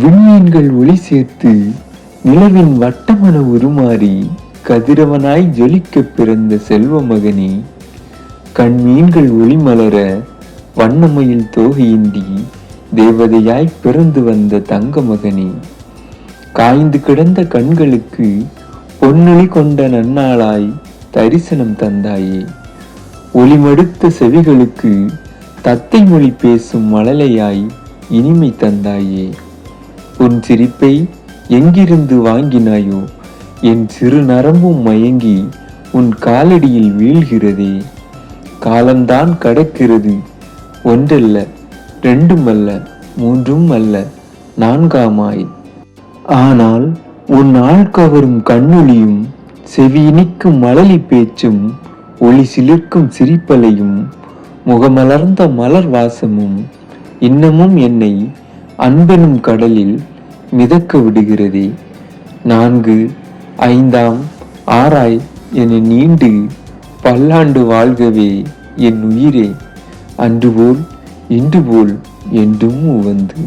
விண்மீன்கள் ஒளி சேர்த்து நிலவின் வட்டமன உருமாறி கதிரவனாய் ஜொலிக்கப் பிறந்த செல்வ மகனே கண்மீன்கள் ஒளி மலர வண்ணமயில் தோகையின்றி தேவதையாய் பிறந்து வந்த தங்க மகனே காய்ந்து கிடந்த கண்களுக்கு பொன்னொளி கொண்ட நன்னாளாய் தரிசனம் தந்தாயே. ஒளிமடுத்த செவிகளுக்கு தத்தை மொழி பேசும் மழலையாய் இனிமை தந்தாயே. உன் சிரிப்பை எங்கிருந்து வாங்கினாயோ? என் சிறு நரம்பும் மயங்கி உன் காலடியில் வீழ்கிறதே. காலம்தான் கடக்கிறது. ஒன்றல்ல ரெண்டும் அல்ல மூன்றும் அல்ல நான்காமாய். ஆனால் உன் ஆள் கவரும் கண்ணொளியும் செவியினிக்கும் மழலி பேச்சும் ஒளி சிலிர்க்கும் சிரிப்பலையும் முகமலர்ந்த மலர் வாசமும் இன்னமும் என்னை அன்பெனும் கடலில் மிதக்க விடுகிறதே. நான்கு ஐந்தாம் ஆறாய் என நீண்டு பல்லாண்டு வாழ்கவே என் உயிரே. அன்று போல் இன்று போல் என்றும் உவந்து.